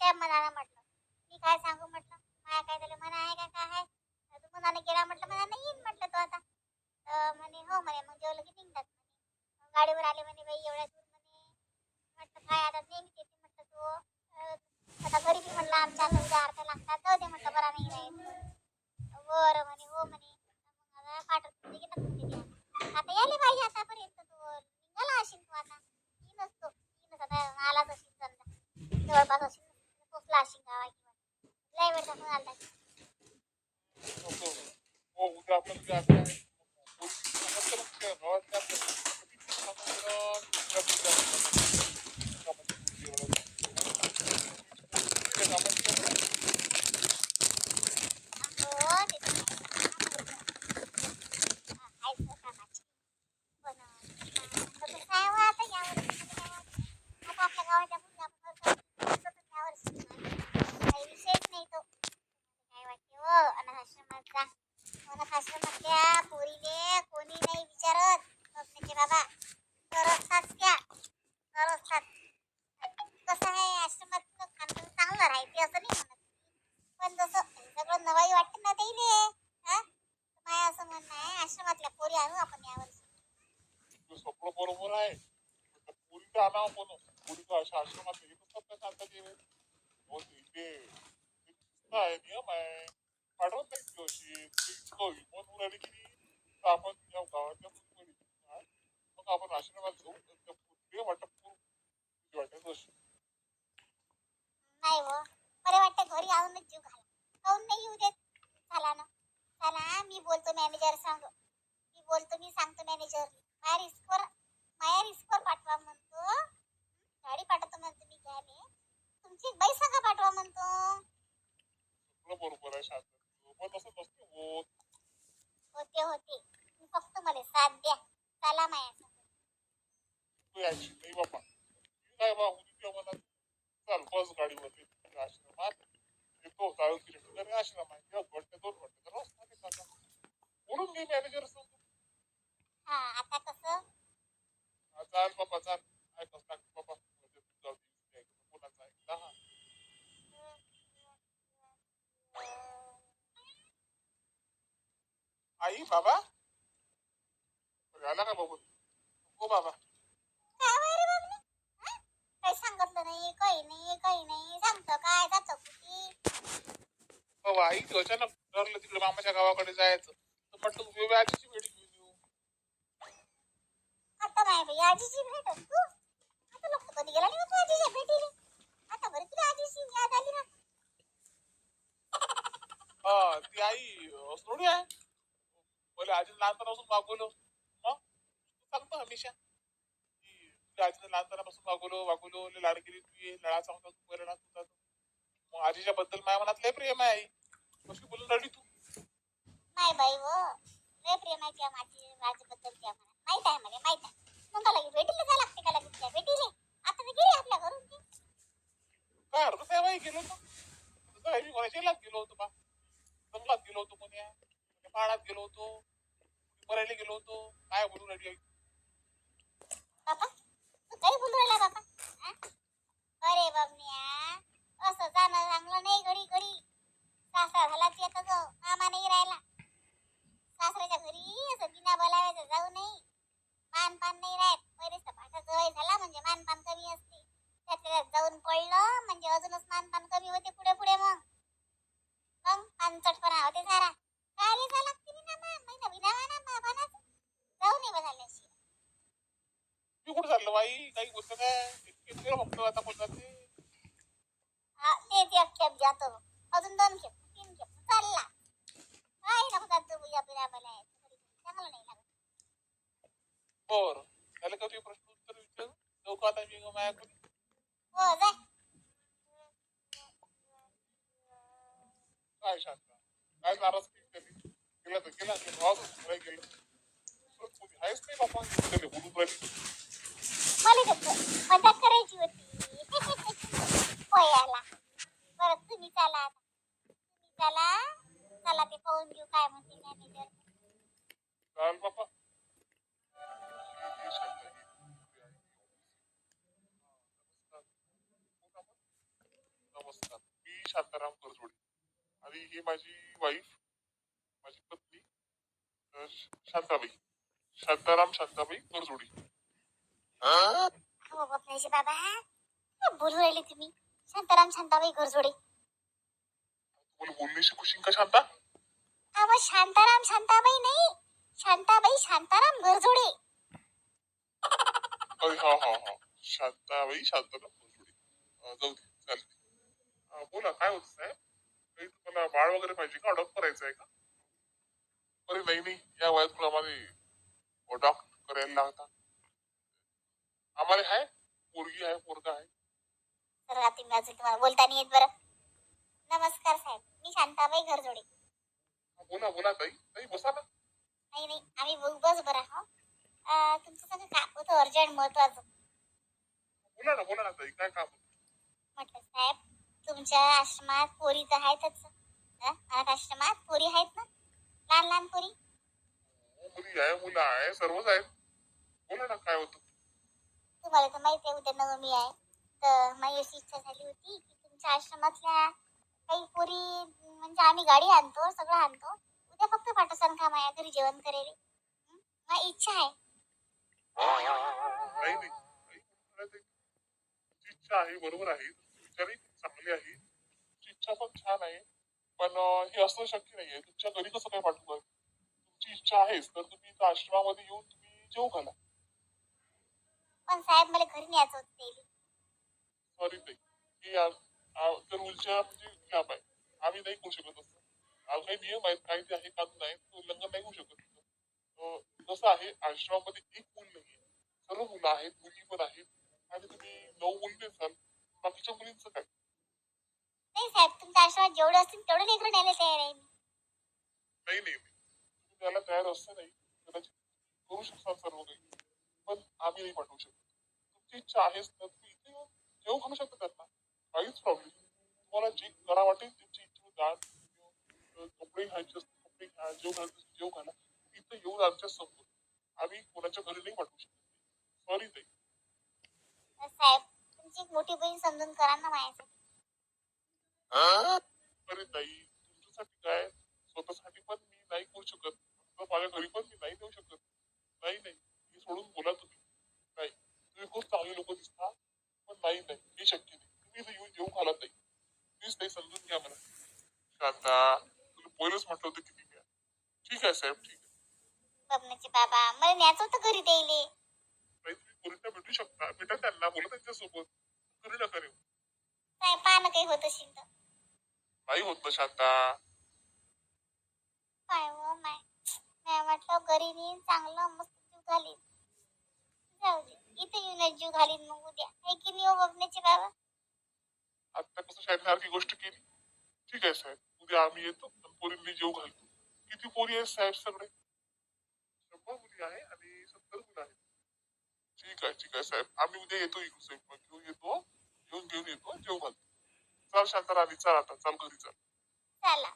त्याच्या मनाला म्हटलं. मी काय सांगू म्हटलं? माया काय झालं? मना आहे का? काय आहे? तू मनाने गेला म्हटलं मनाने येईन म्हटलं तो आता. तर म्हणे हो म्हणे मग जेवलं की निघतात म्हणे. गाडीवर आले म्हणे बाई एवढ्या दूर म्हणे. म्हटलं काय आता नेहमीच येते म्हटलं तो आता घरी बी म्हटलं आमच्या आता उद्या लागतात. जाऊ दे म्हटलं बरा नाही राहील. बरं म्हणे हो म्हणे. मग आता पाठवतो ते आता. यायला पाहिजे आतापर्यंत तो. निघाला असेल तू आता. येईनच तो. येईनच आता आलाच असेल समजा. जवळपास असेल. Gracias. आपण स्वप्न बरोबर आहे. पोरीचं आणावं पण पोरीचं आश्रमात ते हो ते इथे ते शिस्त आहे नियम आहे. पाठवत नाही ती अशी ते इतकं विमान उडाली की तर आपण या गावाच्या मग आपण आश्रमात जाऊ पोरीला वाटत अशी नाही हो. वाटते घरी आणूनच जीव घाला. काऊन नाही येऊ देत. चला ना. चला मी बोलतो मॅनेजर सांग. बोलतो मी सांगतो मॅनेजर माया रिस्कवर माया रिस्कवर पाठवा म्हणतो? गाडी पाठवतो म्हणतो मी घ्यायला तुमची बाई सांगा पाठवा म्हणतो. बरोबर आहे होत. होते फक्त मला साथ द्या. चला माया काय बा उद्या मला चाल बस आश्रमात येतो किलोमीटर दोन घंटे तर म्हणून मी मॅनेजर सांगतो हा आता कसं? हा, चाल बाबा चाल. ऐकच टाक बाबा म्हणजे जाऊ दे हा आई बाबा? आला का बाबू हो बाबा? हा? काही सांगितलं नाही काही नाही काही नाही सांगतो काय जातो कुठे? बाबा आई तू अचानक ठरलं तिकडे मामाच्या गावाकडे जायचं. तर म्हटलं आजीची भेट घेऊन येऊ आता नाही बाई आजीची भेट तू? आता लोक कधी गेला नाही तू आजीच्या भेटीला? आता बरं तुला आजीची याद आली ना? हा ती आई सोडी आहे. पहिले आजीला लहानपणापासून मागवलं मग? सांगतो हमेशा. तुझ्या आजीने लहानपणापासून मागवलं वागवलं लय लाड केली तू ये लळाचा होता तू लहान होता. मग आजीच्या बद्दल माझ्या मनात लय प्रेम आहे आई. कशी बोलून राहिली तू? नाही बाई हो लय प्रेमाची आहे माझी माझ्याबद्दल त्या म्हणा माहीत आहे मला माहीत आहे. मग का लगे भेटीला जा लागते का लगे त्या भेटीले? आता मी गेली आपल्या घरून ती. काय अर्थ काय बाई गेलो होतो तसं आहे मी कोणाच्या याला गेलो होतो बा. जंगलात गेलो होतो कोण्या पहाडात गेलो होतो मरायला गेलो होतो. काय बोलून राहिली आई? बाबा तू काही बोलू राहिला बाबा हा? अरे बाबन्या असं जाणं चांगलं नाही घडी घडी सासरा झाला की आता जो मामा नाही राहिला सासऱ्याच्या घरी असं बिना बोलावायचं जाऊ नाही मानपान नाही राहत पहिलेच तर भाषा जवळ झाला म्हणजे मानपान कमी असते त्यातल्या त्यात जाऊन पडलं म्हणजे अजूनच मानपान कमी होते पुढे पुढे मग मग पानचटपणा होते सारा काय जा लागते बिना मान महिना बिना माना मानाचं जाऊ नाही बघायला मी कुठं चाललो बाई काही गोष्ट काय इतके फक्त आता बोलतात ते हा तेच एक खेप जातो अजून दोन खेप तीन खेप चालला काय नको जात तू बुया बिरा बला चांगलं नाही लागत बर झालं का ते प्रश्न उत्तर विचार जाऊ का आता मी माझ्याकडे हो जाय काय शांत काय नाराज केली त्यांनी केला तर केला ते भावाचं काय केलं परत कोणी आहेच नाही बाबा त्याने मी शांताराम करजोडे. आणि ही माझी वाईफ माझी पत्नी शांताबाई. शांताराम शांताबाई करजोडी. हो बापण्याचे बाबा काय बोलू राहिले तुम्ही? शांताराम शांताबाई घरजोडे तुम्हाला बोलणे शिकूशील का शांता? अहो शांताराम शांताबाई नाही शांताबाई शांताराम हा हा हा. शांताबाई शांताराम करजोडी. अं, जाऊ दे बोला काय होत काही तुम्हाला बाळ वगैरे पाहिजे का? अडॉप्ट करायचं आहे का? अरे नाही नाही. या वयात पण आम्हाला अडॉप्ट करायला लागतात. आम्हाला आहे? पोरगी आहे पोरगा आहे. अजून तुम्हाला बोलता नाही येत बरं. नमस्कार साहेब. मी शांताबाई घरजोडे. बोला बोला ताई. ताई बसा ना. नाही नाही. आम्ही बघ बस बरं हो. तुमचं सगळं काम होतं अर्जंट महत्वाचं. बोला ना बोला ना ताई. काय काम? म्हटलं साहेब तुमच्या आश्रमात पोरी तर आहेतच? अनाथ आश्रमात? पोरी आहेत ना? लहान लहान पोरी? मुली आहे मुलं आहे सर्वच आहेत. बोला ना काय होतं? तुम्हाला तर माहिती आहे उद्या नवमी आहे. तर माझी अशी इच्छा झाली होती की तुमच्या आश्रमातल्या काही पोरी म्हणजे आम्ही गाडी आणतो सगळं आणतो. उद्या फक्त पाठवसान का माझ्या घरी जेवण करेल. हं? माझी इच्छा आहे. नाही नाही. तुमची इच्छा आहे बरोबर आहे. तुमचे चांगले आहे. तुमची इच्छा पण छान आहे. पण हे असणं शक्य नाहीये. तुमच्या घरी कसं काय पाठवू आहे? तुमची इच्छा आहेच तर तुम्ही इथं आश्रमामध्ये येऊन तुम्ही जेव घाला. पण साहेब मला घरी न्यायचं होतं. सॉरी ताई. हे तर उलच्या म्हणजे खिलाफ आहे. आम्ही नाही करू शकत असं. काही नियम आहेत कायदे आहे कानून आहे तो उल्लंघन नाही होऊ शकत कसं आहे आश्रमामध्ये एक मूल नाहीये. सर्व मुलं आहेत मुली पण आहेत. आणि तुम्ही नऊ मुली असाल बाकीच्या मुलींचं काय? नाही साहेब तुमच्या आश्रमात जेवढे असतील तेवढे लेकरं न्यायला तयार आहे मी. नाही नाही. त्याला तयार असतं नाही. कदाचित करू शकता सर्व काही. पण आम्ही नाही पाठवू शकत. तुमची इच्छा आहेच तर तुम्ही इथे येऊन जेव घालू शकता त्यांना. काहीच प्रॉब्लेम तुम्हाला जे करा वाटेल तुमची इच्छा किंवा कपडे घ्यायचे असतील कपडे घ्या जेव घालायचं जेव घाला. इथं येऊन आमच्यासमोर आम्ही कोणाच्या घरी नाही पाठवू शकत. सॉरी ताई. तर साहेब तुमची एक मोठी बहीण समजून करा ना माझ्यासाठी. अरे ताई तुमच्यासाठी काय? स्वतःसाठी पण मी नाही करू शकत. माझ्या घरी पण मी नाही देऊ शकत. नाही नाही. हे सोडून बोला तुम्ही. नाही. तुम्ही खूप चांगले लोक दिसता पण नाही नाही. हे शक्य नाही. तुम्ही इथे येऊन जेवू घाला ताई प्लीज ताई समजून घ्या मला. शांता तुला पहिलंच म्हटलं होतं किती घ्या. ठीक आहे साहेब. ठीक आहे. बबनाचे बाबा मला न्यायचं होतं घरी द्यायले तुम्ही पोरींना भेटू शकता. भेटा त्यांना. बोला त्यांच्यासोबत. घरी नका येऊ साहेब पाहणं काही होत असेल नाही होत ना शांता काय हो माय नाही म्हटलं घरी नेईन चांगलं मस्त जीव घालीन. जाऊ दे. इथे येऊनच जीव घालीन मग उद्या. आहे की नाही हो बबण्याचे बाबा? आता कसं शाळेसारखी गोष्ट केली. ठीक आहे साहेब. उद्या आम्ही येतो आणि पोरींनी जेव घालतो. किती पोरी आहेत साहेब सगळे? शंभर मुली आहे आणि सत्तर मुलं आहेत. ठीक आहे ठीक आहे साहेब. आम्ही उद्या येतो इकडे साहेब. घेऊन येतो. येऊन घेऊन येतो जेव घालतो. चाल शांता आली चल आता चल घरी चल. चला.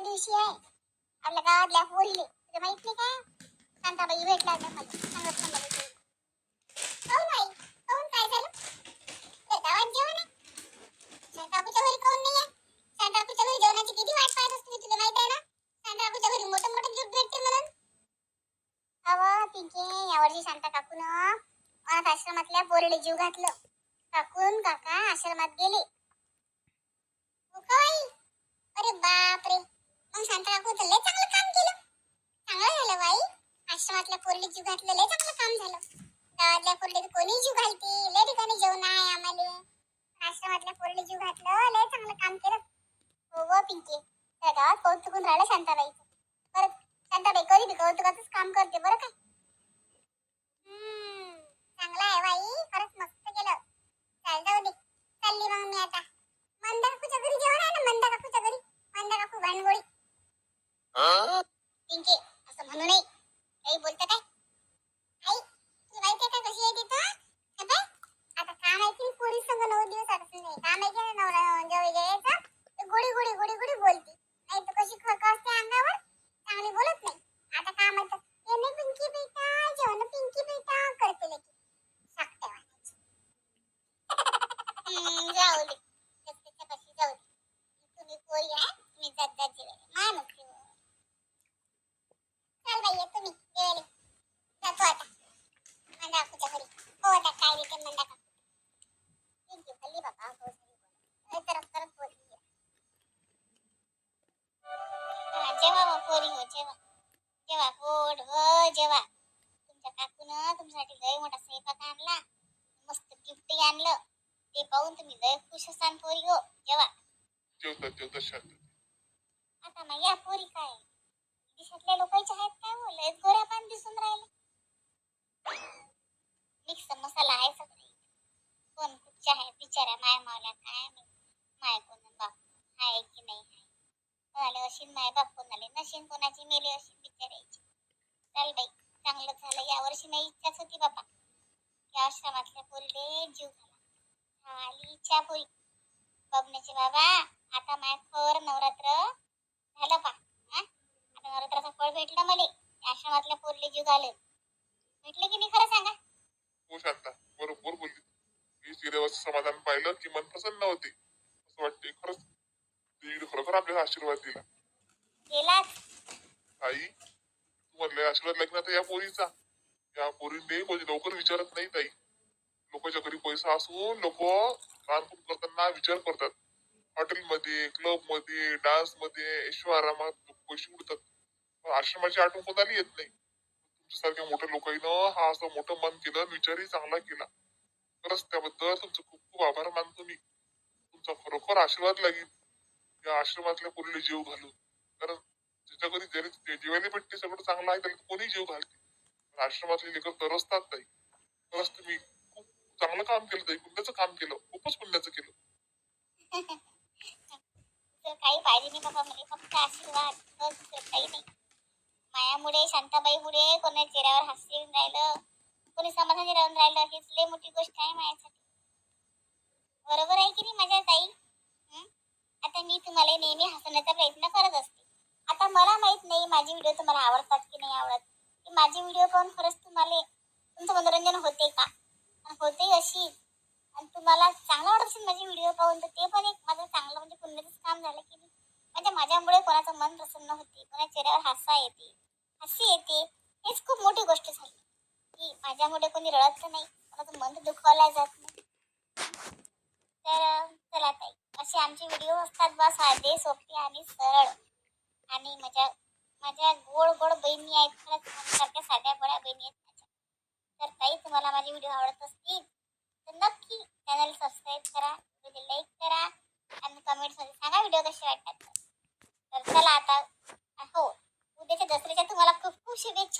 दिवशी आहे. आपल्या गावातल्या पोरीले तुला माहीत नाही का? शांताबाई भेटला होता मला. सांगत सांगत काऊन आई काऊन काय झालं ते गावात जेवण आहे शांताबाईच्या घरी काऊन नाही आहे शांताबाईच्या घरी जेवणाची किती वाट पाहत असते मी तुला माहीत आहे ना शांताबाईच्या घरी मोठं मोठं गिफ्ट भेटते म्हणून अव पिंके यावर्षी शांता काकून अनाथ आश्रमातल्या पोरीला जीव घातलं. काकून काका आश्रमात गेले. अरे बाप रे मग शांत काकू तर लय चांगलं काम केलं. चांगलं झालं बाई. आश्रमातल्या पोरीला जीव घातलं लय चांगलं काम झालं. गावातल्या पोरले कोणी जीव घालते. लय ठिकाणी जेवण आहे आम्हाला. आश्रमातल्या पोरले जीव घातलं लय चांगलं काम केलं. हो व पिंकी. त्या गावात कौतुकून राहिलं शांताबाई. परत शांताबाई कधी बी कौतुकाचंच काम करते बरं काय हम्म, चांगलं आहे बाई. खरंच मस्त केलं. चाल जाऊ दे. चालली मग मी आता. मंदा काकूच्या घरी जेवण आहे ना? मंदा काकूच्या घरी? मंदा काकू भांडगोळी पिंकी असं म्हणू नये. काही बोलतं काय? आई माहिती का कशी आहे तिथं आता पोरी संग नऊ दिवस आता नाही काम आहे की नवरा जेव्हा तर गोडी गोडी गोडी गोडी बोलते. नाही तर कशी खक असते अंगावर. चांगली बोलत नाही. आता काम आहे तर ये नाही पिंकी बेटा जेवण पिंकी बेटा करते सांगते वाटायची. हम्म, जाऊ दे त्याच्या गिफ्ट आणलं. ते पाहून तुम्ही लय खुश असाल पोरी हो. जेवा. जेवतात जेवतात शांत. आता मग या पोरी काय? देशातल्या लोकांच्या आहेत काय हो? लयच गोऱ्या पान दिसून राहिले. मिक्स मसाला आहे सगळे कोण कुठच्या आहे? बिचाऱ्या माय मावल्या काय. माय कोण बाप? आहे की नाही आहे कोणाला अशीन माय बाप कोणाला नशीन कोणाची मेले अशीन बिचारायची चाल बाई चांगलं झालं. या वर्षी नाही इच्छाच होती बाबा. या आश्रमातल्या पोरीले जीव घाला झाली. इच्छा पोरी बबण्याचे बाबा आता माय खर नवरात्र झालं पा. हा? आता नवरात्राचं फळ भेटलं मला. आश्रमातल्या पोरीले जीव घालेल भेटले की नाही खरं सांगा? हो शांता बरोबर बोलली. मी सिरेवाचं समाधान पाहिलं की मन प्रसन्न होते. असं वाटते खरंच. देवीने खरोखर आपल्याला आशीर्वाद दिला. गेलाच. आई तू म्हणले आशीर्वाद लागला तर या पोरीचा. या पोरीने कोणी लवकर विचारत नाही ताई. लोकांच्या घरी पैसा असून लोक लहानपण करताना विचार करतात. हॉटेलमध्ये क्लबमध्ये डान्समध्ये ऐश्वर्यारामात लोक पैसे उडतात. पण आश्रमाची आठवण कोणाला येत नाही. तुमच्यासारख्या मोठ्या लोकांनं हा असं मोठं मन केलं विचारही चांगला केला. खरंच त्याबद्दल तुमचं खूप खूप आभार मानतो मी. तुमचा खरोखर आशीर्वाद लागेल. या आश्रमातल्या पोरीला जीव घालून. कारण ज्याच्या घरी जरी जेवायला भेटते सगळं चांगलं आहे त्याला कोणी जीव घालते आश्रमातले लेकर तरसतात ताई. खरंच तुम्ही खूप चांगलं काम केलं ताई पुण्याचं काम केलं खूपच पुण्याचं केलं. काही पाहिजे नाही बाबा म्हणजे फक्त आशीर्वाद बस काही नाही. मायामुळे शांताबाईमुळे कोणा चेहऱ्यावर हास्य येऊन राहिलं कोणी समाधानी राहून राहिलं हीच लय मोठी गोष्ट आहे माझ्यासाठी. बरोबर आहे की नाही माझ्या ताई? आता मी तुम्हाला नेहमी हसवण्याचा प्रयत्न करत असते. आता मला माहीत नाही माझे व्हिडिओ तुम्हाला आवडतात की नाही आवडत. की माझे व्हिडिओ पाहून खरंच तुम्हाला तुमचं मनोरंजन होते का? होते अशी. आणि तुम्हाला चांगलं वाटत असेल माझे व्हिडिओ पाहून तर ते पण एक माझं चांगलं म्हणजे पुण्याचंच काम झालं की नाही. म्हणजे माझ्यामुळे कोणाचं मन प्रसन्न होते कोणा चेहऱ्यावर हासा येते हसी येते हेच खूप मोठी गोष्ट झाली. की माझ्यामुळे कोणी रडत नाही कोणाचं मन तर जात नाही. तर चला ताई असे आमचे व्हिडिओ असतात बा साधे सोपे आणि सरळ. आणि माझ्या माझ्या गोड गोड बहिणी आहेत. खरंच माझ्यासारख्या साध्या गोड्या बहिणी आहेत माझ्या. तर ताई तुम्हाला माझे व्हिडिओ आवडत असतील तर नक्की चॅनल सबस्क्राईब करा व्हिडिओ लाईक करा आणि कमेंट्समध्ये सांगा व्हिडिओ कसे वाटतात. तर चला आता हो उद्याच्या दसऱ्याच्या तुम्हाला खूप खूप शुभेच्छा.